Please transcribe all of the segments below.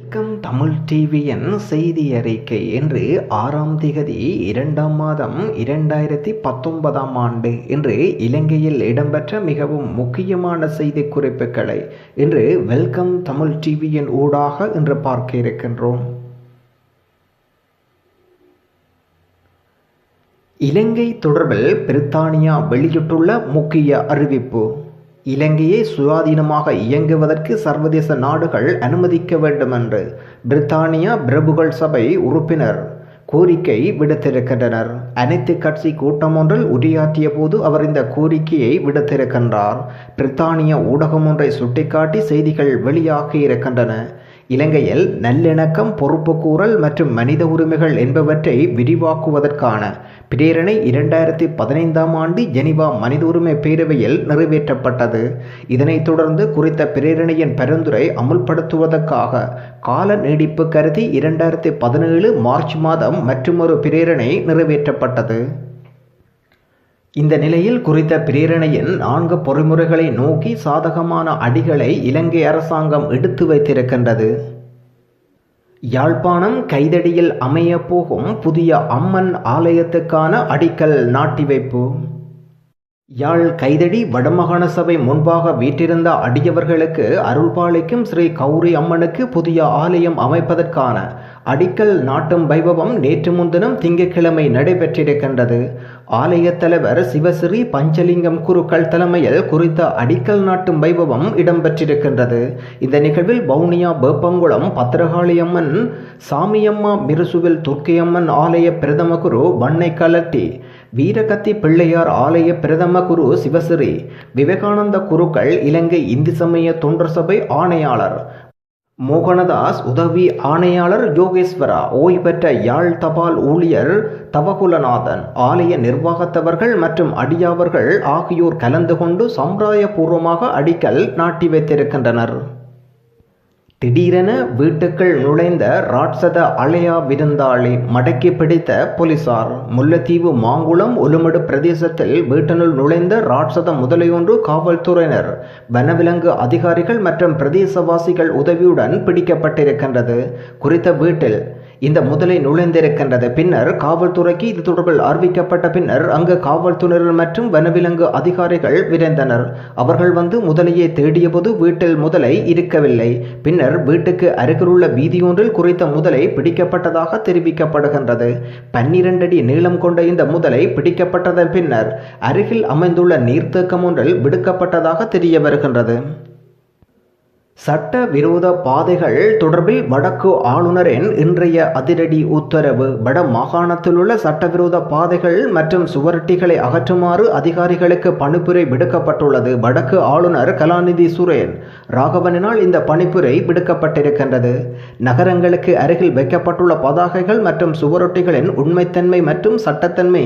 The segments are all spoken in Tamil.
வணக்கம். தமிழ் டிவியின் செய்தி அறிக்கை என்று ஆறாம் திகதி இரண்டாம் மாதம் இரண்டாயிரத்தி பத்தொன்பதாம் ஆண்டு. என்று இலங்கையில் இடம்பெற்ற மிகவும் முக்கியமான செய்தி குறிப்புகளை இன்று வெல்கம் தமிழ் டிவியின் ஊடாக இன்று பார்க்க இருக்கின்றோம். இலங்கை தொடர்பில் பிரித்தானியா வெளியிட்டுள்ள முக்கிய அறிவிப்பு. இலங்கையை சுயாதீனமாக இயங்குவதற்கு சர்வதேச நாடுகள் அனுமதிக்க வேண்டும் என்று பிரித்தானியா பிரபுகள் சபை உறுப்பினர் கோரிக்கை விடுத்திருக்கின்றனர். அனைத்து கட்சி கூட்டம் ஒன்றில் உரையாற்றிய போது அவர் இந்த கோரிக்கையை விடுத்திருக்கின்றார். பிரித்தானிய ஊடகம் ஒன்றை சுட்டிக்காட்டி செய்திகள் வெளியாகி இருக்கின்றன. இலங்கையில் நல்லிணக்கம் பொறுப்புக்கூறல் மற்றும் மனித உரிமைகள் என்பவற்றை விரிவாக்குவதற்கான பிரேரணை இரண்டாயிரத்தி பதினைந்தாம் ஆண்டு ஜெனிவா மனித உரிமை பேரவையில் நிறைவேற்றப்பட்டது. இதனைத் தொடர்ந்து குறித்த பிரேரணையின் பரிந்துரை அமுல்படுத்துவதற்காக கால நீடிப்பு கருதி இரண்டாயிரத்தி பதினேழு மார்ச் மாதம் மற்றுமொரு பிரேரணை நிறைவேற்றப்பட்டது. இந்த நிலையில் குறித்த பிரேரணையின் நான்கு பொறிமுறைகளை நோக்கி சாதகமான அடிகளை இலங்கை அரசாங்கம் எடுத்து வைத்திருக்கின்றது. யாழ்ப்பாணம் கைதடியில் அமைய போகும் புதிய அம்மன் ஆலயத்துக்கான அடிக்கல் நாட்டி வைப்பு யாழ் கைதடி வடமாகாண சபை முன்பாக வீற்றிருந்த அடியவர்களுக்கு அருள்பாளிக்கும் ஸ்ரீ கௌரி அம்மனுக்கு புதிய ஆலயம் அமைப்பதற்கான அடிக்கல் நாட்டும் வைபவம் நேற்று முன்தினம் திங்கட்கிழமை நடைபெற்றிருக்கின்றது. ஆலய தலைவர் சிவசிறி பஞ்சலிங்கம் குருக்கள் தலைமையில் குறித்த அடிக்கல் நாட்டும் வைபவம் இடம்பெற்றிருக்கின்றது. இந்த நிகழ்வில் வவுனியா வேப்பங்குளம் பத்திரகாளியம்மன் சாமியம்மா மிருசுவில் துர்க்கையம்மன் ஆலய பிரதம குரு வண்ணை கலட்டி வீரகத்தி பிள்ளையார் ஆலய பிரதம குரு சிவசிறி விவேகானந்த குருக்கள் இலங்கை இந்து சமய தொண்டர் சபை ஆணையாளர் மோகனதாஸ் உதவி ஆணையாளர் யோகேஸ்வரா ஓய்வு பெற்ற யாழ் தபால் ஊழியர் தவகுலநாதன் ஆலய நிர்வாகத்தவர்கள் மற்றும் அடியாவர்கள் ஆகியோர் கலந்து கொண்டு சம்பிரதாயபூர்வமாக அடிக்கல் நாட்டி வைத்திருக்கின்றனர். திடீரென வீட்டுக்குள் நுழைந்த ராட்சத அலையா விருந்தாளி மடக்கி பிடித்த போலீசார். முல்லைத்தீவு மாங்குளம் ஒலுமடு பிரதேசத்தில் வீட்டினுள் நுழைந்த ராட்சத முதலையொன்று காவல்துறையினர் வனவிலங்கு அதிகாரிகள் மற்றும் பிரதேசவாசிகள் உதவியுடன் பிடிக்கப்பட்டிருக்கின்றது. குறித்த வீட்டில் இந்த முதலை நுழைந்திருக்கின்றது. பின்னர் காவல்துறைக்கு இது தொடர்பில் அறிவிக்கப்பட்ட பின்னர் அங்கு காவல்துறையினர் மற்றும் வனவிலங்கு அதிகாரிகள் விரைந்தனர். அவர்கள் வந்து முதலையை தேடியபோது வீட்டில் முதலை இருக்கவில்லை. பின்னர் வீட்டுக்கு அருகிலுள்ள வீதியொன்றில் குறித்த முதலை பிடிக்கப்பட்டதாக தெரிவிக்கப்படுகின்றது. பன்னிரண்டு அடி நீளம் கொண்ட இந்த முதலை பிடிக்கப்பட்டதன் பின்னர் அருகில் அமைந்துள்ள நீர்த்தேக்கம் ஒன்றில் விடுக்கப்பட்டதாக தெரிய வருகின்றது. சட்ட விரோத பாதைகள் தொடர்பில் வடக்கு ஆளுநரின் இன்றைய அதிரடி உத்தரவு. வட மாகாணத்திலுள்ள சட்டவிரோத பாதைகள் மற்றும் சுவரட்டிகளை அகற்றுமாறு அதிகாரிகளுக்கு பணிப்புரை விடுக்கப்பட்டுள்ளது. வடக்கு ஆளுநர் கலாநிதி சுரேன் ராகவனினால் இந்த பணிப்புரை விடுக்கப்பட்டிருக்கின்றது. நகரங்களுக்கு அருகில் வைக்கப்பட்டுள்ள பதாகைகள் மற்றும் சுவரொட்டிகளின் உண்மைத்தன்மை மற்றும் சட்டத்தன்மை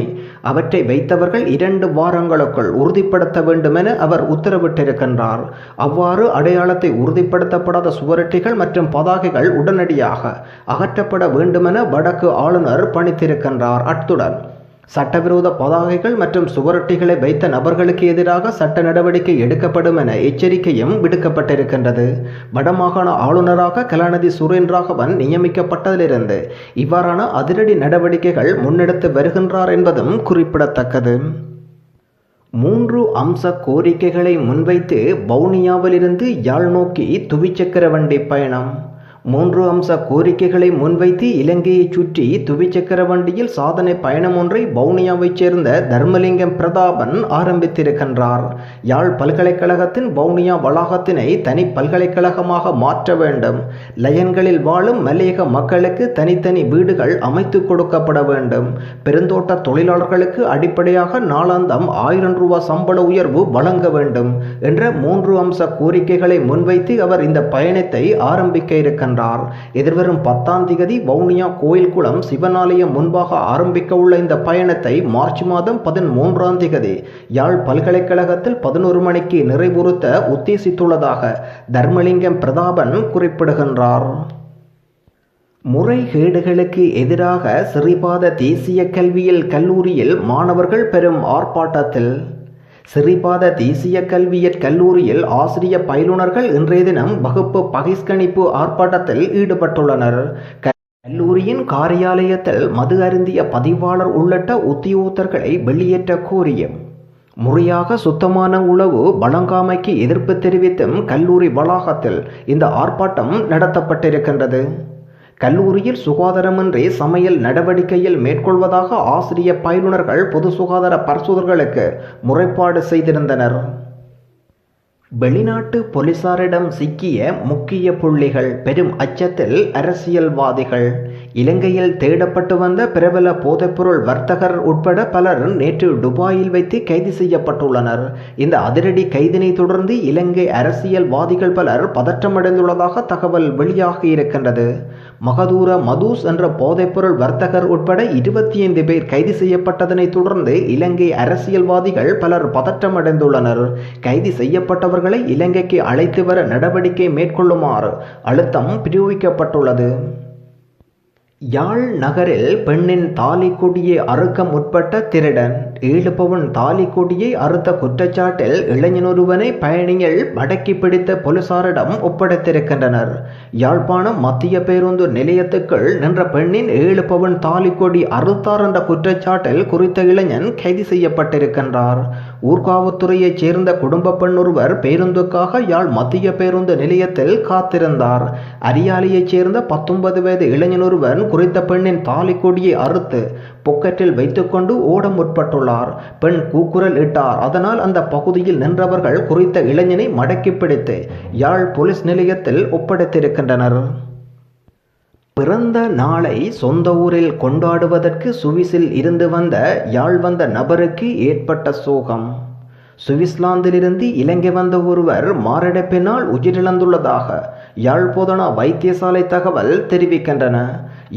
அவற்றை வைத்தவர்கள் இரண்டு வாரங்களுக்குள் உறுதிப்படுத்த வேண்டும் என அவர் உத்தரவிட்டிருக்கின்றார். அவ்வாறு அடையாளத்தை உறுதிப்படுத்தப்படாத சுவரொட்டிகள் மற்றும் பதாகைகள் உடனடியாக அகற்றப்பட வேண்டுமென வடக்கு ஆளுநர் பணித்திருக்கின்றார். அத்துடன் சட்டவிரோத பதாகைகள் மற்றும் சுவரொட்டிகளை வைத்த நபர்களுக்கு எதிராக சட்ட நடவடிக்கை எடுக்கப்படும் என எச்சரிக்கையும் விடுக்கப்பட்டிருக்கின்றது. வடமாகாண ஆளுநராக கலாநிதி சுரேன் ராகவன் நியமிக்கப்பட்டதிலிருந்து இவ்வாறான அதிரடி நடவடிக்கைகள் முன்னெடுத்து வருகின்றார் என்பதும் குறிப்பிடத்தக்கது. மூன்று அம்ச கோரிக்கைகளை முன்வைத்து வவுனியாவிலிருந்து யாழ் நோக்கி துவிச்சக்கர வண்டி பயணம். மூன்று அம்ச கோரிக்கைகளை முன்வைத்து இலங்கையைச் சுற்றி துவிச்சக்கர வண்டியில் சாதனை பயணம் ஒன்றை வவுனியாவைச் சேர்ந்த தர்மலிங்கம் பிரதாபன் ஆரம்பித்திருக்கின்றார். யாழ் பல்கலைக்கழகத்தின் வவுனியா வளாகத்தினை தனி பல்கலைக்கழகமாக மாற்ற வேண்டும். லயன்களில் வாழும் மலையக மக்களுக்கு தனித்தனி வீடுகள் அமைத்து கொடுக்கப்பட வேண்டும். பெருந்தோட்ட தொழிலாளர்களுக்கு அடிப்படையாக நாளாந்தம் ஆயிரம் ரூபாய் சம்பள உயர்வு வழங்க வேண்டும் என்ற மூன்று அம்ச கோரிக்கைகளை முன்வைத்து அவர் இந்த பயணத்தை ஆரம்பிக்க இருக்கின்றார். சென்றார் எதிர்வரும் பத்தாம் திகதி வவுனியா கோயில்குளம் சிவனாலயம் முன்பாக ஆரம்பிக்க உள்ள இந்த பயணத்தை மார்ச் மாதம் பதிமூன்றாம் திகதி யாழ் பல்கலைக்கழகத்தில் பதினோரு மணிக்கு நிறைவுறுத்த உத்தேசித்துள்ளதாக தர்மலிங்கம் பிரதாபன் குறிப்பிடுகின்றார். முறைகேடுகளுக்கு எதிராக சிறிபாத தேசிய கல்வியியல் கல்லூரியில் மாணவர்கள் பெரும் ஆர்ப்பாட்டத்தில் சிறிபாத தேசிய கல்வியற் கல்லூரியில் ஆசிரிய பயிலுனர்கள் இன்றைய தினம் வகுப்பு பகிஷ்கணிப்பு ஆர்ப்பாட்டத்தில் ஈடுபட்டுள்ளனர். கல்லூரியின் காரியாலயத்தில் மது அருந்திய பதிவாளர் உள்ளிட்ட உத்தியோகத்தர்களை வெளியேற்ற கோரியும். முறையாக சுத்தமான உணவு வழங்காமைக்கு எதிர்ப்பு தெரிவித்தும் கல்லூரி வளாகத்தில் இந்த ஆர்ப்பாட்டம் நடத்தப்பட்டிருக்கின்றது. கல்லூரியில் சுகாதாரமின்றி சமையல் நடவடிக்கையில் மேற்கொள்வதாக ஆசிரிய பயிலுனர்கள் பொது சுகாதார பரிசோதர்களுக்கு முறைப்பாடு செய்திருந்தனர். வெளிநாட்டு போலீசாரிடம் சிக்கிய முக்கிய புள்ளிகள் பெரும் அச்சத்தில் அரசியல்வாதிகள். இலங்கையில் தேடப்பட்டு வந்த பிரபல போதைப்பொருள் வர்த்தகர் உட்பட பலர் நேற்று துபாயில் வைத்து கைது செய்யப்பட்டுள்ளனர். இந்த அதிரடி கைதினை தொடர்ந்து இலங்கை அரசியல்வாதிகள் பலர் பதற்றமடைந்துள்ளதாக தகவல் வெளியாகி இருக்கின்றது. மகதூர மதூஸ் என்ற போதைப்பொருள் வர்த்தகர் உட்பட இருபத்தி ஐந்து பேர் கைது செய்யப்பட்டதனை தொடர்ந்து இலங்கை அரசியல்வாதிகள் பலர் பதற்றமடைந்துள்ளனர். கைது செய்யப்பட்டவர்களை இலங்கைக்கு அழைத்து வர நடவடிக்கை மேற்கொள்ளுமாறு அழுத்தம் பிரிவிக்கப்பட்டுள்ளது யாழ் நகரில் பெண்ணின் தாலி கொடியை அறுக்க முற்பட்ட திருடன். ஏழு தாலி கொடியை அறுத்த குற்றச்சாட்டில் இளைஞனொருவனை பயணிகள் மடக்கி பிடித்த போலீசாரிடம் ஒப்படைத்திருக்கின்றனர். யாழ்ப்பாணம் மத்திய பேருந்து நிலையத்துக்குள் நின்ற பெண்ணின் ஏழு தாலி கொடி அறுத்தார் என்ற குற்றச்சாட்டில் குறித்த இளைஞன் கைது செய்யப்பட்டிருக்கின்றார். ஊர்காவத்துறையைச் சேர்ந்த குடும்ப பெண் ஒருவர் பேருந்துக்காக யாழ் மத்திய பேருந்து நிலையத்தில் காத்திருந்தார். அரியாலையைச் சேர்ந்த பத்தொன்பது வயது இளைஞனொருவன் குறித்த பெண்ணின் தாலி கொடியை அறுத்து பொக்கெட்டில் வைத்துக்கொண்டு ஓட முற்பட்டுள்ளார். பெண் கூக்குரல் இட்டார். அதனால் அந்த பகுதியில் நின்றவர்கள் குறித்த இளைஞனை மடக்கி பிடித்து யாழ் போலீஸ் நிலையத்தில் ஒப்படைத்திருக்கின்றனர். பிறந்த நாளை சொந்த ஊரில் கொண்டாடுவதற்கு சுவிஸில் இருந்து வந்த யாழ் வந்த நபருக்கு ஏற்பட்ட சோகம். சுவிஸ்லாந்திலிருந்து இலங்கை வந்த ஒருவர் மாரடைப்பினால் உயிரிழந்துள்ளதாக யாழ்போதனா வைத்தியசாலை தகவல் தெரிவிக்கின்றன.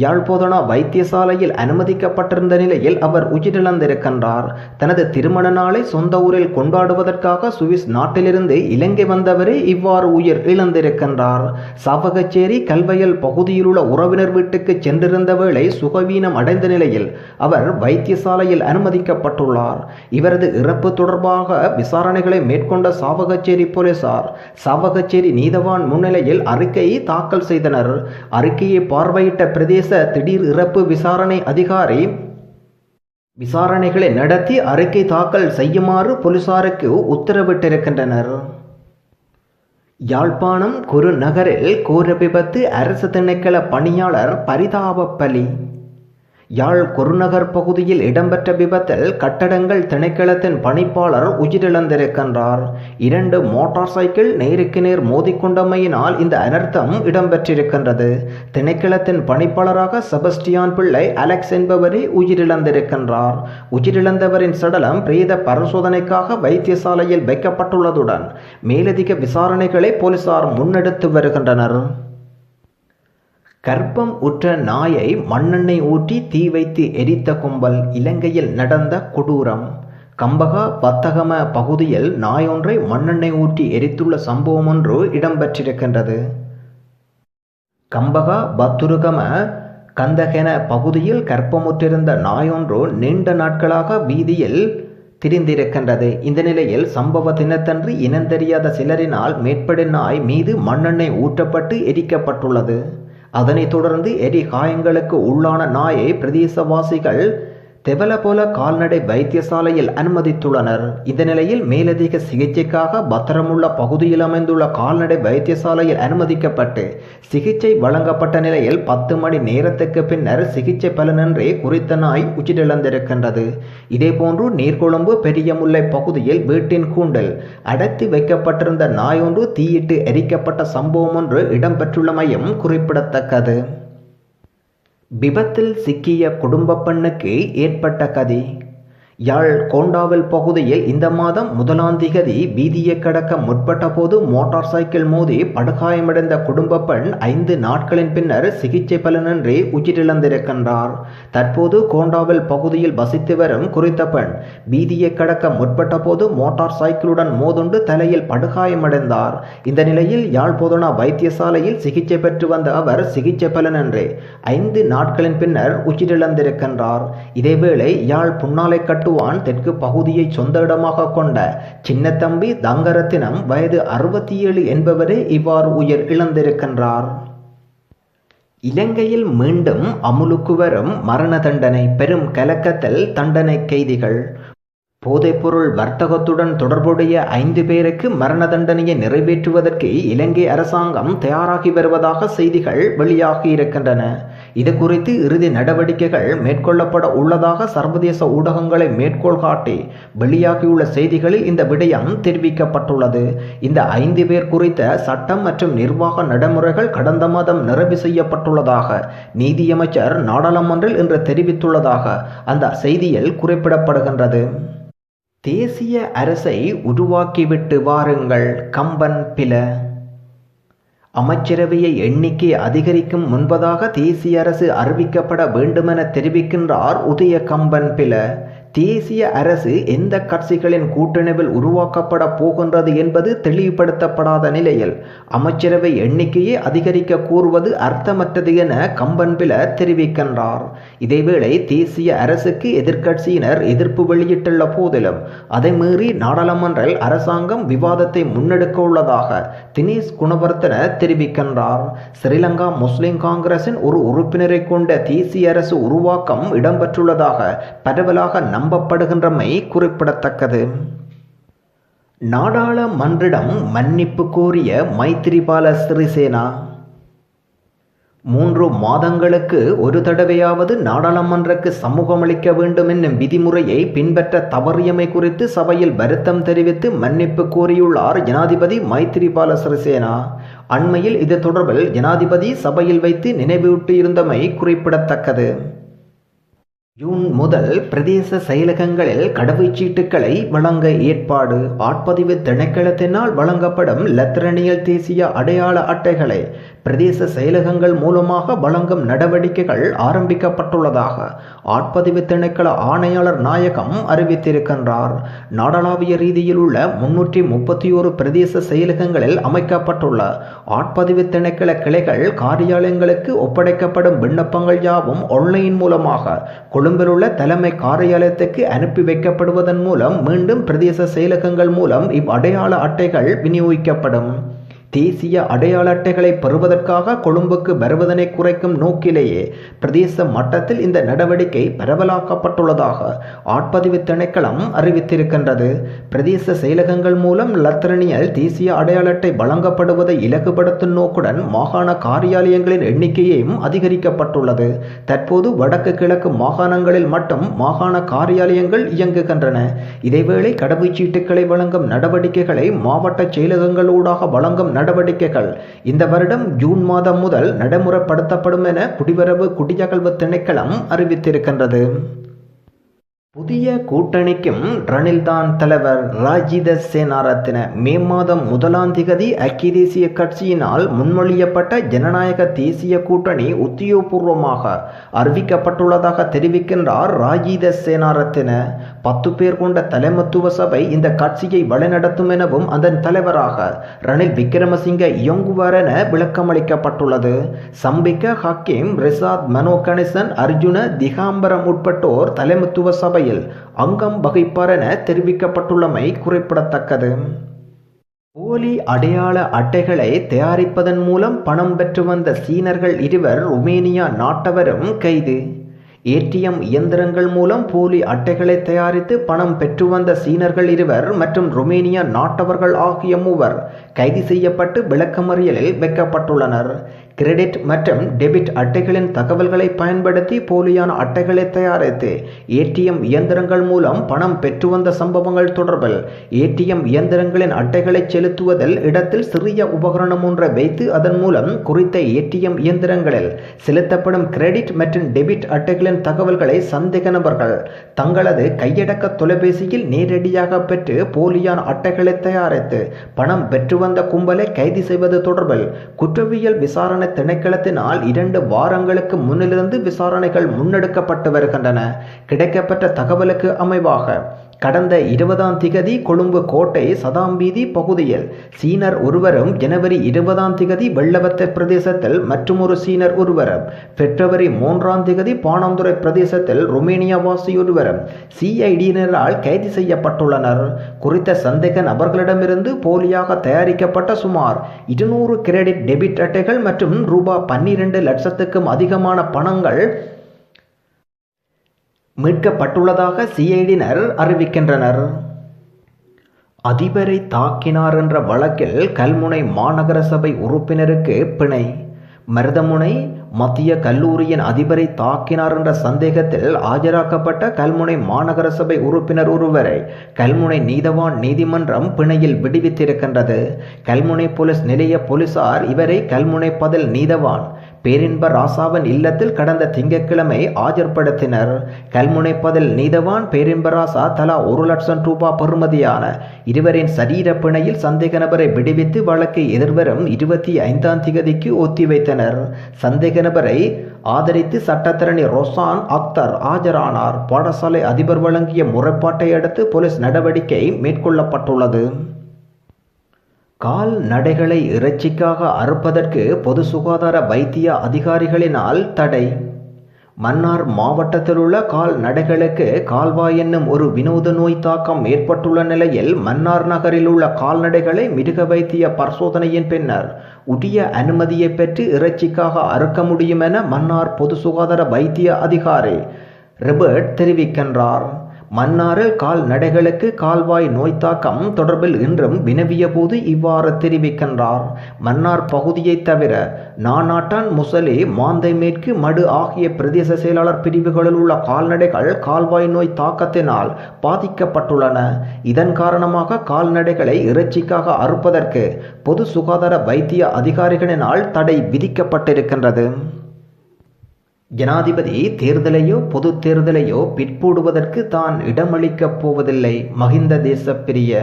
யாழ்போதனா வைத்தியசாலையில் அனுமதிக்கப்பட்டிருந்த நிலையில் அவர் உயிரிழந்திருக்கின்றார். தனது திருமண நாளை சொந்த ஊரில் கொண்டாடுவதற்காக சுவிஸ் நாட்டிலிருந்து இலங்கை வந்தவரே இவ்வாறு உயிர் இழந்திருக்கின்றார். சாவகச்சேரி கல்வயல் பகுதியிலுள்ள உறவினர் வீட்டுக்கு சென்றிருந்த வேளை சுகவீனம் அடைந்த நிலையில் அவர் வைத்தியசாலையில் அனுமதிக்கப்பட்டுள்ளார். இவரது இறப்பு தொடர்பாக விசாரணைகளை மேற்கொண்ட சாவகச்சேரி போலீசார் சாவகச்சேரி நீதவான் முன்னிலையில் அறிக்கையை தாக்கல் செய்தனர். அறிக்கையை பார்வையிட்ட பிரதேச திடீர் இறப்பு விசாரணை அதிகாரி விசாரணைகளை நடத்தி அறிக்கை தாக்கல் செய்யுமாறு போலீசாருக்கு உத்தரவிட்டிருக்கின்றனர். யாழ்ப்பாணம் குருநகரில் கோர விபத்து அரசு திணைக்கள பணியாளர் பரிதாப பலி. யாழ் குருநகர் பகுதியில் இடம்பெற்ற விபத்தில் கட்டடங்கள் திணைக்களத்தின் பணிப்பாளர் உயிரிழந்திருக்கின்றார். இரண்டு மோட்டார் சைக்கிள் நேருக்கு நேர் மோதிக்கொண்டமையினால் இந்த அனர்த்தம் இடம்பெற்றிருக்கின்றது. திணைக்களத்தின் பணிப்பாளராக செபஸ்டியான் பிள்ளை அலெக்ஸ் என்பவரே உயிரிழந்திருக்கின்றார். உயிரிழந்தவரின் சடலம் பிரேத பரிசோதனைக்காக வைத்தியசாலையில் வைக்கப்பட்டுள்ளதுடன் மேலதிக விசாரணைகளை போலீசார் முன்னெடுத்து வருகின்றனர். கர்ப்பம் உற்ற நாயை மண்ணெண்ணெய் ஊற்றி தீ வைத்து எரித்த கும்பல் இலங்கையில் நடந்த கொடூரம். கம்பகா வத்தகம பகுதியில் நாயொன்றை மண்ணெண்ணெய் ஊற்றி எரித்துள்ள சம்பவம் ஒன்று இடம்பெற்றிருக்கின்றது. கம்பகா பத்துருகம கந்தகென பகுதியில் கற்பமுற்றிருந்த நாயொன்று நீண்ட நாட்களாக வீதியில் திரிந்திருக்கின்றது. இந்த நிலையில் சம்பவ தினத்தன்று இனந்தெரியாத சிலரினால் மேற்படி நாய் மீது மண்ணெண்ணெய் ஊற்றப்பட்டு எரிக்கப்பட்டுள்ளது. அதனைத் தொடர்ந்து எரி காயங்களுக்கு உள்ளான நாயை பிரதேசவாசிகள் தெவலபோல கால்நடை வைத்தியசாலையில் அனுமதித்துள்ளனர். இந்த நிலையில் மேலதிக சிகிச்சைக்காக பத்திரமுள்ள பகுதியில் அமைந்துள்ள கால்நடை வைத்தியசாலையில் அனுமதிக்கப்பட்டு சிகிச்சை வழங்கப்பட்ட நிலையில் பத்து மணி நேரத்துக்கு பின்னர் சிகிச்சை பலனின்றி குறித்த நாய் உயிரிழந்திருக்கின்றது. இதேபோன்று நீர்கொழும்பு பெரியமுல்லை பகுதியில் வீட்டின் கூண்டில் அடர்த்தி வைக்கப்பட்டிருந்த நாய் ஒன்று தீயிட்டு எரிக்கப்பட்ட சம்பவம் ஒன்று இடம்பெற்றுள்ளமையும் குறிப்பிடத்தக்கது. விபத்தில் சிக்கிய குடும்ப பெண்ணுக்கு ஏற்பட்ட கதி. யாழ் கோண்டாவல் பகுதியில் இந்த மாதம் முதலாம் திகதி வீதியை கடக்க முற்பட்ட போது மோட்டார் சைக்கிள் மோதி படுகாயமடைந்த குடும்ப பெண் ஐந்து நாட்களின் பின்னர் சிகிச்சை பலனின்றி உயிரிழந்திருக்கின்றார். தற்போது கோண்டாவல் பகுதியில் வசித்து வரும் குறித்த பெண் வீதியை கடக்க முற்பட்ட போது மோட்டார் சைக்கிளுடன் மோதுண்டு தலையில் படுகாயமடைந்தார். இந்த நிலையில் யாழ் போதனா வைத்தியசாலையில் சிகிச்சை பெற்று வந்த அவர் சிகிச்சை பலனின்றி ஐந்து நாட்களின் பின்னர் உயிரிழந்திருக்கின்றார். இதேவேளை யாழ் புன்னாலை கட்டு கட்டுவான் தெற்கு பகுதியை சொந்த இடமாக கொண்ட சின்னத்தம்பி தங்கரத்தினம் வயது அறுபத்தி ஏழு என்பவரே இவ்வாறு உயிர் இழந்திருக்கின்றார். இலங்கையில் மீண்டும் அமுலுக்கு வரும் மரண தண்டனை பெரும் கலக்கத்தில் தண்டனை கைதிகள். போதைப்பொருள் வர்த்தகத்துடன் தொடர்புடைய ஐந்து பேருக்கு மரண தண்டனையை நிறைவேற்றுவதற்கு இலங்கை அரசாங்கம் தயாராகி வருவதாக செய்திகள் வெளியாகி இருக்கின்றன. இது குறித்து இறுதி நடவடிக்கைகள் மேற்கொள்ளப்பட உள்ளதாக சர்வதேச ஊடகங்களை மேற்கோள் காட்டி வெளியாகியுள்ள செய்திகளில் இந்த விடயம் தெரிவிக்கப்பட்டுள்ளது. இந்த ஐந்து பேர் குறித்த சட்டம் மற்றும் நிர்வாக நடைமுறைகள் கடந்த மாதம் நிறைவு செய்யப்பட்டுள்ளதாக நீதியமைச்சர் நாடாளுமன்றில் இன்று தெரிவித்துள்ளதாக அந்த செய்தியில் குறிப்பிடப்படுகின்றது. தேசிய அரசை உருவாக்கிவிட்டு வாருங்கள் கம்பன் பில அமைச்சரவையை எண்ணிக்கை அதிகரிக்கும் முன்பதாக தேசிய அரசு அறிவிக்கப்பட வேண்டுமென தெரிவிக்கின்றார் உதய கம்பன் பில தேசிய அரசு எந்த கட்சிகளின் கூட்டணிவில் உருவாக்கப்பட போகின்றது என்பது தெளிவுபடுத்தப்படாத நிலையில் அமைச்சரவை எண்ணிக்கையை அதிகரிக்க கூறுவது அர்த்தமற்றது என கம்பன்பில தெரிவிக்கின்றார். இதேவேளை தேசிய அரசுக்கு எதிர்க்கட்சியினர் எதிர்ப்பு வெளியிட்டுள்ள போதிலும் அதை மீறி நாடாளுமன்றில் அரசாங்கம் விவாதத்தை முன்னெடுக்க உள்ளதாக தினேஷ் குணவர்த்தன தெரிவிக்கின்றார். ஸ்ரீலங்கா முஸ்லிம் காங்கிரசின் ஒரு உறுப்பினரை கொண்ட தேசிய அரசு உருவாக்கம் இடம்பெற்றுள்ளதாக பரவலாக நம்பப்படுகின்றமை குறிப்பிடத்தக்கது. நாடாளுமன்றிடம் மன்னிப்பு கோரிய மைத்திரிபால சிறிசேனா மூன்று மாதங்களுக்கு ஒரு தடவையாவது நாடாளுமன்றக்கு சமூகமளிக்க வேண்டும் என்னும் விதிமுறையை பின்பற்ற தவறியமை குறித்து சபையில் வருத்தம் தெரிவித்து மன்னிப்பு கோரியுள்ளார் ஜனாதிபதி மைத்திரிபால சிறிசேனா. அண்மையில் இது தொடர்பில் ஜனாதிபதி சபையில் வைத்து நினைவூட்டியிருந்தமை குறிப்பிடத்தக்கது. ஜூன் முதல் பிரதேச செயலகங்களில் கடவுச்சீட்டுகளை வழங்க ஏற்பாடு. ஆட்பதிவு திணைக்களத்தினால் வழங்கப்படும் லத்திரனியல் தேசிய அடையாள அட்டைகளை பிரதேச செயலகங்கள் மூலமாக வழங்கும் நடவடிக்கைகள் ஆரம்பிக்கப்பட்டுள்ளதாக ஆட்பதிவு திணைக்கள ஆணையாளர் நாயகம் அறிவித்திருக்கின்றார். நாடளாவிய ரீதியில் உள்ள முன்னூற்றி முப்பத்தி ஒரு பிரதேச செயலகங்களில் அமைக்கப்பட்டுள்ள ஆட்பதிவு திணைக்கள கிளைகள் காரியாலயங்களுக்கு ஒப்படைக்கப்படும் விண்ணப்பங்கள் யாவும் ஆன்லைன் மூலமாக கொழும்பில் உள்ள தலைமை காரியாலயத்துக்கு அனுப்பி வைக்கப்படுவதன் மூலம் மீண்டும் பிரதேச செயலகங்கள் மூலம் இவ் அடையாள அட்டைகள் விநியோகிக்கப்படும். தேசிய அடையாள அட்டைகளை பெறுவதற்காக கொழும்புக்கு வருவதனை குறைக்கும் நோக்கிலேயே பிரதேச மட்டத்தில் இந்த நடவடிக்கை பரவலாக்கப்பட்டுள்ளதாக ஆட்பதிவு திணைக்களம் அறிவித்திருக்கின்றது. பிரதேச செயலகங்கள் மூலம் லத்திரனியல் தேசிய அடையாள அட்டை வழங்கப்படுவதை இலகுபடுத்தும் நோக்குடன் மாகாண காரியாலயங்களின் எண்ணிக்கையும் அதிகரிக்கப்பட்டுள்ளது. தற்போது வடக்கு கிழக்கு மாகாணங்களில் மட்டும் மாகாண காரியாலயங்கள் இயங்குகின்றன. இதேவேளை கடவுச்சீட்டுகளை வழங்கும் நடவடிக்கைகளை மாவட்ட செயலகங்களூடாக வழங்கும் நடவடிக்கைகள். இந்த வருடம் ஜூன் மாதம் முதல் நடைமுறைப்படுத்தப்படும் என குடிவரவு குடியகல்வு திணைக்களம் அறிவித்திருக்கின்றது. புதிய கூட்டணிக்கும் ரணில்தான் தலைவர் ராஜித சேனாரத்தின மே மாதம் முதலாம் திகதி ஐக்கிய தேசிய கட்சியினால் முன்மொழியப்பட்ட ஜனநாயக தேசிய கூட்டணி உத்தியோகபூர்வமாக அறிவிக்கப்பட்டுள்ளதாக தெரிவிக்கின்றார் ராஜித சேனாரத்தின. பத்து பேர் கொண்ட தலைமத்துவ சபை இந்த கட்சியை வழிநடத்தும் எனவும் அதன் தலைவராக ரணில் விக்ரமசிங்க இயங்குவார் என விளக்கமளிக்கப்பட்டுள்ளது. சம்பிக்க ஹக்கீம் ரிசாத் மனோ கணேசன் அர்ஜுன திகாம்பரம் உட்பட்டோர் தலைமத்துவ சபையில் அங்கம் வகிப்பார் என தெரிவிக்கப்பட்டுள்ளமை குறிப்பிடத்தக்கது. போலி அடையாள அட்டைகளை தயாரிப்பதன் மூலம் பணம் பெற்று வந்த சீனர்கள் இருவர் ருமேனியா நாட்டவரும் கைது. ஏடிஎம் இயந்திரங்கள் மூலம் போலி அட்டைகளை தயாரித்து பணம் பெற்று வந்த சீனர்கள் இருவர் மற்றும் ருமேனியா நாட்டவர்கள் ஆகிய மூவர். கைது செய்யப்பட்டு விளக்கமறியலில் வைக்கப்பட்டுள்ளனர். கிரெடிட் மற்றும் டெபிட் அட்டைகளின் தகவல்களை பயன்படுத்தி போலியான அட்டைகளை தயாரித்து ஏடிஎம் இயந்திரங்கள் மூலம் பணம் பெற்று வந்த சம்பவங்கள் தொடர்பில் ஏடிஎம் இயந்திரங்களின் அட்டைகளை செலுத்துவதில் இடத்தில் சிறிய உபகரணம் ஒன்றை வைத்து அதன் மூலம் குறித்த ஏடிஎம் இயந்திரங்களில் செலுத்தப்படும் கிரெடிட் மற்றும் டெபிட் அட்டைகளின் தகவல்களை சந்தேக நபர்கள் தங்களது கையடக்க தொலைபேசியில் நேரடியாக பெற்று போலியான அட்டைகளை தயாரித்து பணம் பெற்று வந்த கும்பலை கைது செய்வது தொடர்பில் குற்றவியல் விசாரணை திணைக்களத்தினால் இரண்டு வாரங்களுக்கு முன்னிலிருந்து விசாரணைகள் முன்னெடுக்கப்பட்டு வருகின்றன. கிடைக்கப்பட்ட தகவலுக்கு அமைவாக கடந்த இருபதாம் திகதி கொழும்பு கோட்டை சதாம்பீதி பகுதியில் சீனர் ஒருவரும் ஜனவரி இருபதாம் திகதி வெள்ளவத்த பிரதேசத்தில் மற்றுமொரு சீனர் ஒருவரும் பிப்ரவரி மூன்றாம் திகதி பாணந்துறை பிரதேசத்தில் ருமேனியா வாசி ஒருவரும் சிஐடியினரால் கைது செய்யப்பட்டுள்ளனர். குறித்த சந்தேக நபர்களிடமிருந்து போலியாக தயாரிக்கப்பட்ட சுமார் இருநூறு கிரெடிட் டெபிட் அட்டைகள் மற்றும் ரூபாய் பன்னிரண்டு லட்சத்துக்கும் அதிகமான பணங்கள் மீட்கப்பட்டுள்ளதாக சிஐடியினர் அறிவிக்கின்றனர். அதிபரை தாக்கினார் என்ற வழக்கில் கல்முனை மாநகர சபை உறுப்பினருக்கு பிணை. மருதமுனை மத்திய கல்லூரியின் அதிபரை தாக்கினார் என்ற சந்தேகத்தில் ஆஜராக்கப்பட்ட கல்முனை மாநகர சபை உறுப்பினர் ஒருவரை கல்முனை நீதவான் நீதிமன்றம் பிணையில் விடுவித்திருக்கின்றது. கல்முனை போலீஸ் நிலைய போலீசார் இவரை கல்முனை பதில் நீதவான் பேரின்ப ராசாவின் இல்லத்தில் கடந்த திங்கட்கிழமை ஆஜர்படுத்தினர். கல்முனை பதில் நீதவான் பேரின்ப ராசா தலா ஒரு லட்சம் ரூபாய் பெறுமதியான இருவரின் சரீர பிணையில் சந்தேக நபரை விடுவித்து வழக்கை எதிர்வரும் இருபத்தி ஐந்தாம் திகதிக்கு ஒத்திவைத்தனர். சந்தேக நபரை ஆதரித்து சட்டத்தரணி ரொசான் அக்தர் ஆஜரானார். பாடசாலை அதிபர் வழங்கிய முறைப்பாட்டை அடுத்து போலீஸ் நடவடிக்கை மேற்கொள்ளப்பட்டுள்ளது. கால்நடைகளை இறைச்சிக்காக அறுப்பதற்கு பொது சுகாதார வைத்திய அதிகாரிகளினால் தடை. மன்னார் மாவட்டத்திலுள்ள கால்நடைகளுக்கு கால்வாய் என்னும் ஒரு வினோத நோய் தாக்கம் ஏற்பட்டுள்ள நிலையில் மன்னார் நகரில் உள்ள கால்நடைகளை மிருக வைத்திய பரிசோதனையின் பின்னர் உரிய அனுமதியை பெற்று இறைச்சிக்காக அறுக்க முடியும் என மன்னார் பொது சுகாதார வைத்திய அதிகாரி ரிபர்ட் தெரிவிக்கின்றார். மன்னாரில் கால்நடைகளுக்கு கால்வாய் நோய் தாக்கம் தொடர்பில் இன்றும் வினவிய போது இவ்வாறு தெரிவிக்கின்றார். மன்னார் பகுதியைத் தவிர நானாட்டான் முசலி மாந்தை மேற்கு மடு ஆகிய பிரதேச செயலாளர் பிரிவுகளில் உள்ள கால்நடைகள் கால்வாய் நோய் தாக்கத்தினால் பாதிக்கப்பட்டுள்ளன. இதன் காரணமாக கால்நடைகளை இறைச்சிக்காக அறுப்பதற்கு பொது சுகாதார வைத்திய அதிகாரிகளினால் தடை விதிக்கப்பட்டிருக்கின்றது. ஜனாதிபதி தேர்தலையோ பொது தேர்தலையோ பிற்போடுவதற்கு தான் இடமளிக்கப் போவதில்லை. மகிந்த தேசப்பிரிய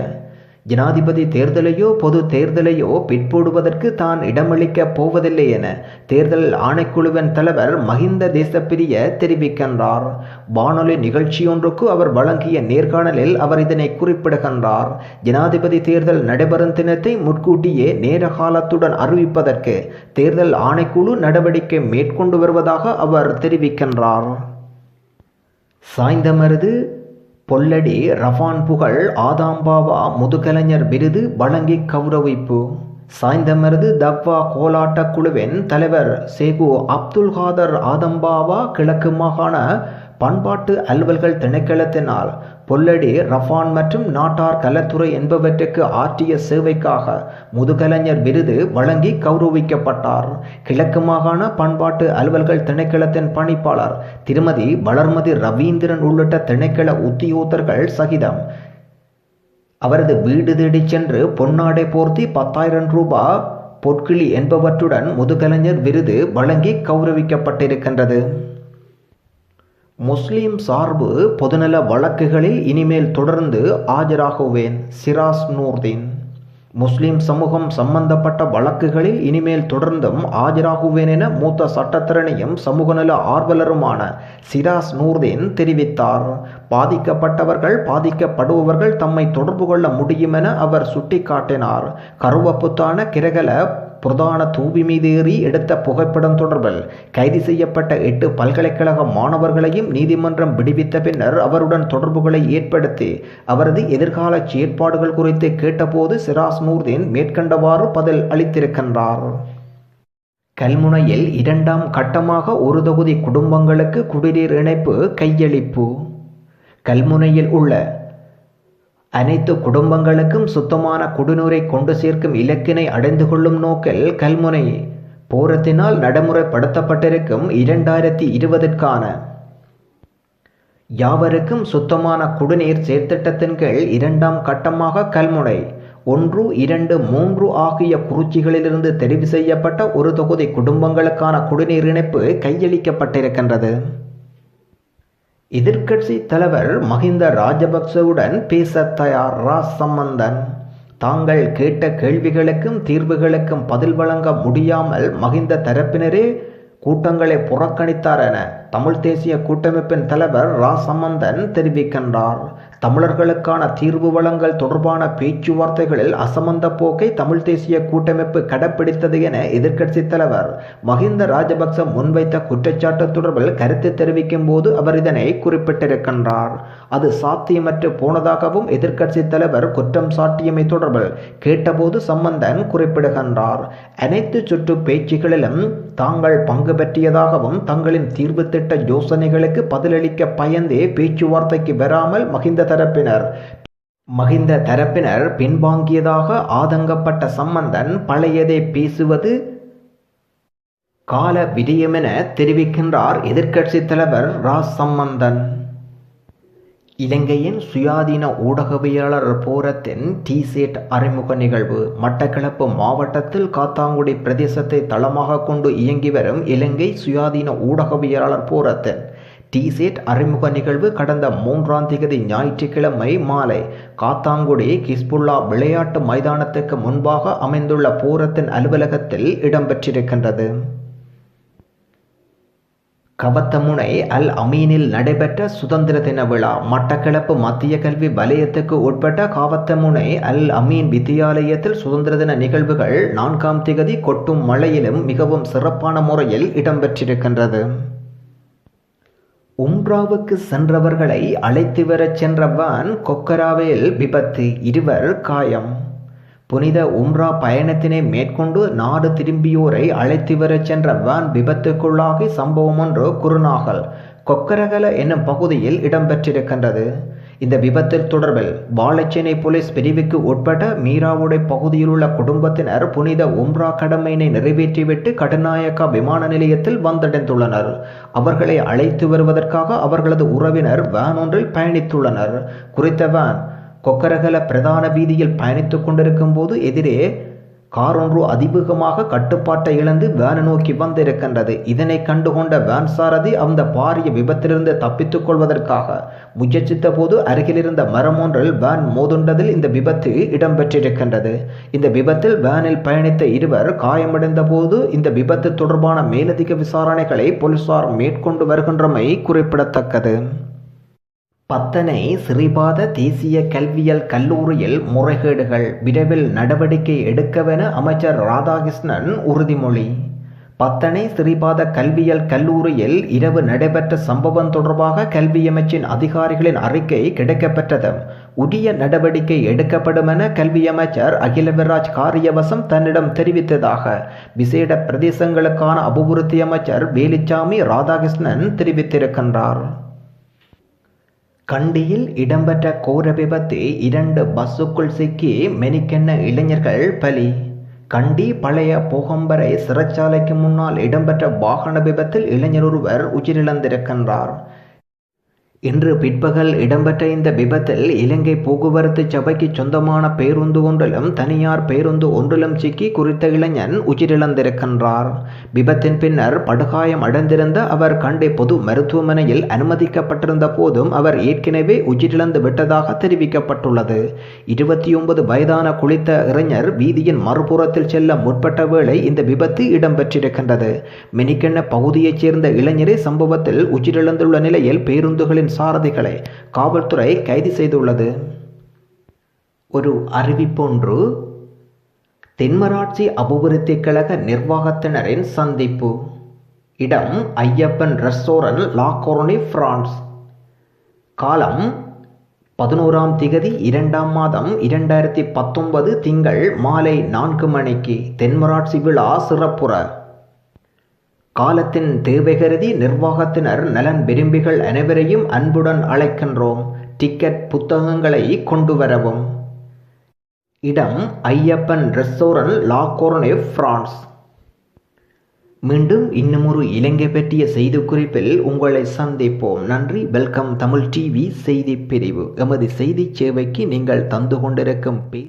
ஜனாதிபதி தேர்தலையோ பொது தேர்தலையோ பிற்போடுவதற்கு தான் இடமளிக்கப் போவதில்லை என தேர்தல் ஆணைக்குழுவின் தலைவர் மஹிந்த தேசப்பிரிய தெரிவிக்கின்றார். வானொலி நிகழ்ச்சியொன்றுக்கு அவர் வழங்கிய நேர்காணலில் அவர் இதனை குறிப்பிடுகின்றார். ஜனாதிபதி தேர்தல் நடைபெறும் தினத்தை முன்கூட்டியே நேர காலத்துடன் அறிவிப்பதற்கு தேர்தல் ஆணைக்குழு நடவடிக்கை மேற்கொண்டு வருவதாக அவர் தெரிவிக்கின்றார். சாய்ந்தமருது பொல்லடி ரஃபான் புகழ் ஆதாம்பாவா முதுகலைஞர் விருது வழங்கி கௌரவிப்பு. சாய்ந்தமருது தவ்வா கோலாட்ட குழுவின் தலைவர் சேகு அப்துல் காதர் ஆதம்பாவா கிழக்கு மாகாண பண்பாட்டு அலுவல்கள் திணைக்களத்தினால் பொல்லடி ரஃபான் மற்றும் நாட்டார் கலத்துறை என்பவற்றுக்கு ஆற்றிய சேவைக்காக முதுகலைஞர் விருது வழங்கி கௌரவிக்கப்பட்டார். கிழக்கு மாகாண பண்பாட்டு அலுவல்கள் திணைக்களத்தின் பணிப்பாளர் திருமதி வளர்மதி ரவீந்திரன் உள்ளிட்ட திணைக்கள உத்தியோகர்கள் சகிதம். அவரது வீடு தேடி சென்று பொன்னாடை போர்த்தி பத்தாயிரம் ரூபாய் பொற்கிளி என்பவற்றுடன் முதுகலைஞர் விருது வழங்கி கௌரவிக்கப்பட்டிருக்கின்றது. முஸ்லீம் சார்பு பொதுநல வழக்குகளில் இனிமேல் தொடர்ந்து ஆஜராகுவேன். சிராஸ் நூர்தீன். முஸ்லிம் சமூகம் சம்பந்தப்பட்ட வழக்குகளில் இனிமேல் தொடர்ந்தும் ஆஜராகுவேன் என மூத்த சட்டத்திறனையும் சமூகநல ஆர்வலருமான சிராஸ் நூர்தீன் தெரிவித்தார். பாதிக்கப்பட்டவர்கள் பாதிக்கப்படுபவர்கள் தம்மை தொடர்பு கொள்ள முடியும் என அவர் சுட்டிக்காட்டினார். கருவப்புத்தான கிரகல பிரதான தூவி மீது ஏறி எடுத்த புகைப்படம் தொடர்பில் கைது செய்யப்பட்ட எட்டு பல்கலைக்கழக மாணவர்களையும் நீதிமன்றம் விடுவித்த பின்னர் அவருடன் தொடர்புகளை ஏற்படுத்தி அவரது எதிர்கால செயற்பாடுகள் குறித்து கேட்டபோது சிராஸ் நூர்தீன் மேற்கண்டவாறு பதில் அளித்திருக்கின்றார். கல்முனையில் இரண்டாம் கட்டமாக ஒரு தொகுதி குடும்பங்களுக்கு குடிநீர் இணைப்பு கையளிப்பு கல்முனையில் உள்ள அனைத்து குடும்பங்களுக்கும் சுத்தமான குடிநீரை கொண்டு சேர்க்கும் இலக்கினை அடைந்து கொள்ளும் நோக்கில் கல்முனை போரத்தினால் நடைமுறைப்படுத்தப்பட்டிருக்கும் இரண்டாயிரத்தி இருபதற்கான யாவருக்கும் சுத்தமான குடிநீர் செயற்திட்டத்தின் கீழ் இரண்டாம் கட்டமாக கல்முனை ஒன்று இரண்டு மூன்று ஆகிய குறிச்சிகளிலிருந்து தெரிவு செய்யப்பட்ட ஒரு தொகுதி குடும்பங்களுக்கான குடிநீர் இணைப்பு கையளிக்கப்பட்டிருக்கின்றது. எதிர்க்கட்சி தலைவர் மஹிந்த ராஜபக்சவுடன் பேச தயார் ரா சம்பந்தன். தாங்கள் கேட்ட கேள்விகளுக்கும் தீர்வுகளுக்கும் பதில் வழங்க முடியாமல் மஹிந்த தரப்பினரே கூட்டங்களை புறக்கணித்தார் என தமிழ் தேசிய கூட்டமைப்பின் தலைவர் ரா சம்பந்தன் தெரிவிக்கின்றார். தமிழர்களுக்கான தீர்வு வழங்கல் தொடர்பான பேச்சுவார்த்தைகளில் அசமந்த போக்கை தமிழ் தேசிய கூட்டமைப்பு கடைப்பிடித்தது என எதிர்க்கட்சித் தலைவர் மஹிந்த ராஜபக்ச முன்வைத்த குற்றச்சாட்டு தொடர்பில் கருத்து தெரிவிக்கும் போது அவர் இதனை குறிப்பிட்டிருக்கின்றார். அது சாத்தியமற்று போனதாகவும் எதிர்க்கட்சித் தலைவர் குற்றம் சாட்டியமை தொடர்பில் கேட்டபோது சம்பந்தன் குறிப்பிடுகின்றார். அனைத்து சுற்று பேச்சுகளிலும் தாங்கள் பங்கு பெற்றியதாகவும் தங்களின் தீர்வு திட்ட யோசனைகளுக்கு பதிலளிக்க பயந்தே பேச்சுவார்த்தைக்கு வராமல் மகிந்த தரப்பினர். மகிந்த தரப்பினர் பின்வாங்கியதாக ஆதங்கப்பட்ட சம்பந்தன் பழையதை பேசுவது கால விடயமென தெரிவிக்கின்றார் எதிர்க்கட்சி தலைவர் ரா சம்பந்தன் இலங்கையின் சுயாதீன ஊடகவியலாளர் போரத்தின் டிசேட் அறிமுக நிகழ்வு மட்டக்களப்பு மாவட்டத்தில் காத்தாங்குடி பிரதேசத்தை தளமாக கொண்டு இயங்கி வரும் இலங்கை சுயாதீன ஊடகவியலாளர் போரத்தின் டிசேட் அறிமுக நிகழ்வு கடந்த மூன்றாம் தேதி ஞாயிற்றுக்கிழமை மாலை காத்தாங்குடி கிஸ்புல்லா விளையாட்டு மைதானத்துக்கு முன்பாக அமைந்துள்ள போரத்தின் அலுவலகத்தில் இடம்பெற்றிருக்கின்றது. கவத்தமுனை அல் அமீனில் நடைபெற்ற சுதந்திர தின விழா. மட்டக்களப்பு மத்திய கல்வி வலயத்துக்கு உட்பட்ட காவத்தமுனை அல் அமீன் வித்தியாலயத்தில் சுதந்திர தின நிகழ்வுகள் நான்காம் திகதி கொட்டும் மழையிலும் மிகவும் சிறப்பான முறையில் இடம்பெற்றிருக்கின்றது. உம்ராவுக்கு சென்றவர்களை அழைத்து வரச் சென்ற வான் கொக்கராவில் விபத்து. இருவர் காயம். புனித உம்ரா பயணத்தினை மேற்கொண்டு நாடு திரும்பியோரை அழைத்து வரச் சென்ற வேன் விபத்துக்குள்ளாகி சம்பவம் ஒன்று குருநாகல் கொக்கரகல என்னும் பகுதியில் இடம்பெற்றிருக்கின்றது. இந்த விபத்தில் தொடர்பில் வாழைச்சேனை போலீஸ் பிரிவுக்கு உட்பட்ட மீராவுடை பகுதியில் உள்ள குடும்பத்தினர் புனித உம்ரா கடமையினை நிறைவேற்றிவிட்டு கடுநாயக்கா விமான நிலையத்தில் வந்தடைந்துள்ளனர். அவர்களை அழைத்து வருவதற்காக அவர்களது உறவினர் வேன் ஒன்றில் பயணித்துள்ளனர். குறித்த வேன் கொக்கரகல பிரதான வீதியில் பயணித்துக் கொண்டிருக்கும் போது எதிரே கார் ஒன்று அதிவேகமாக கட்டுப்பாட்டை இழந்து வேனை நோக்கி வந்திருக்கின்றது. இதனை கண்டுகொண்ட வேன் சாரதி அந்த பாரிய விபத்திலிருந்து தப்பித்துக் கொள்வதற்காக முயற்சித்த போது அருகிலிருந்த மரம் ஒன்றில் வேன் மோதுண்டதில் இந்த விபத்து இடம்பெற்றிருக்கின்றது. இந்த விபத்தில் வேனில் பயணித்த இருவர் காயமடைந்த போது இந்த விபத்து தொடர்பான மேலதிக விசாரணைகளை போலீசார் மேற்கொண்டு வருகின்றமை குறிப்பிடத்தக்கது. பத்தனை சிறிபாத தேசிய கல்வியல் கல்லூரியில் முறைகேடுகள் விரைவில் நடவடிக்கை எடுக்கவென அமைச்சர் ராதாகிருஷ்ணன் உறுதிமொழி. பத்தனை சிறிபாத கல்வியல் கல்லூரியில் இரவு நடைபெற்ற சம்பவம் தொடர்பாக கல்வி அமைச்சின் அதிகாரிகளின் அறிக்கை கிடைக்கப்பெற்றது. உரிய நடவடிக்கை எடுக்கப்படும் என கல்வி அமைச்சர் அகிலவிராஜ் காரியவசம் தன்னிடம் தெரிவித்ததாக விசேட பிரதேசங்களுக்கான அபிவிருத்தி அமைச்சர் வேலுச்சாமி ராதாகிருஷ்ணன் தெரிவித்திருக்கின்றார். கண்டியில் இடம்பெற்ற கோர விபத்து இரண்டு பஸ்ஸுக்குள் சிக்கி மெனிக்கென்ன இளைஞர்கள் பலி. கண்டி பழைய போகம்பரை சிறைச்சாலைக்கு முன்னால் இடம்பெற்ற வாகன விபத்தில் இளைஞர் ஒருவர் உயிரிழந்திருக்கின்றார். இன்று பிற்பகல் இடம்பெற்ற இந்த விபத்தில் இலங்கை போக்குவரத்து சபைக்கு சொந்தமான பேருந்து ஒன்றிலும் தனியார் பேருந்து ஒன்றிலும் சிக்கி குறித்த இளைஞன் உயிரிழந்திருக்கின்றார். விபத்தின் பின்னர் படுகாயம் அடைந்திருந்த அவர் கண்டி பொது மருத்துவமனையில் அனுமதிக்கப்பட்டிருந்த போதும் அவர் ஏற்கனவே உயிரிழந்து விட்டதாக தெரிவிக்கப்பட்டுள்ளது. இருபத்தி ஒன்பது வயதான குளித்த இளைஞர் வீதியின் மறுபுறத்தில் செல்ல முற்பட்ட வேளை இந்த விபத்து இடம்பெற்றிருக்கின்றது. மெனிக்கெண்ண பகுதியைச் சேர்ந்த இளைஞரே சம்பவத்தில் உயிரிழந்துள்ள நிலையில் பேருந்துகளின் சாரதிகளை காவல்துறை கைது செய்துள்ளது. ஒரு அறிவிப்பொன்று தென்மராட்சி அபிவிருத்தி கழக நிர்வாகத்தினரின் சந்திப்பு. இடம் ஐயப்பன் ரெஸ்டோரன் லாகோர்னி பிரான்ஸ். காலம் பதினோராம் திகதி இரண்டாம் மாதம் இரண்டாயிரத்தி பத்தொன்பது திங்கள் மாலை நான்கு மணிக்கு தென்மராட்சி விழா சிறப்புற. காலத்தின் தேவை கருதி நிர்வாகத்தினர் நலன் விரும்பிகள் அனைவரையும் அன்புடன் அழைக்கின்றோம். டிக்கெட் புத்தகங்களை கொண்டு வரவும். இடம் ஐயப்பன் ரெஸ்டோரண்ட் லாகோர்னே பிரான்ஸ். மீண்டும் இன்னுமொரு இலங்கை பற்றிய செய்திக்குறிப்பில் உங்களை சந்திப்போம். நன்றி. வெல்கம் தமிழ் டிவி செய்தி பிரிவு எமது செய்தி சேவைக்கு நீங்கள் தந்து கொண்டிருக்கும் பே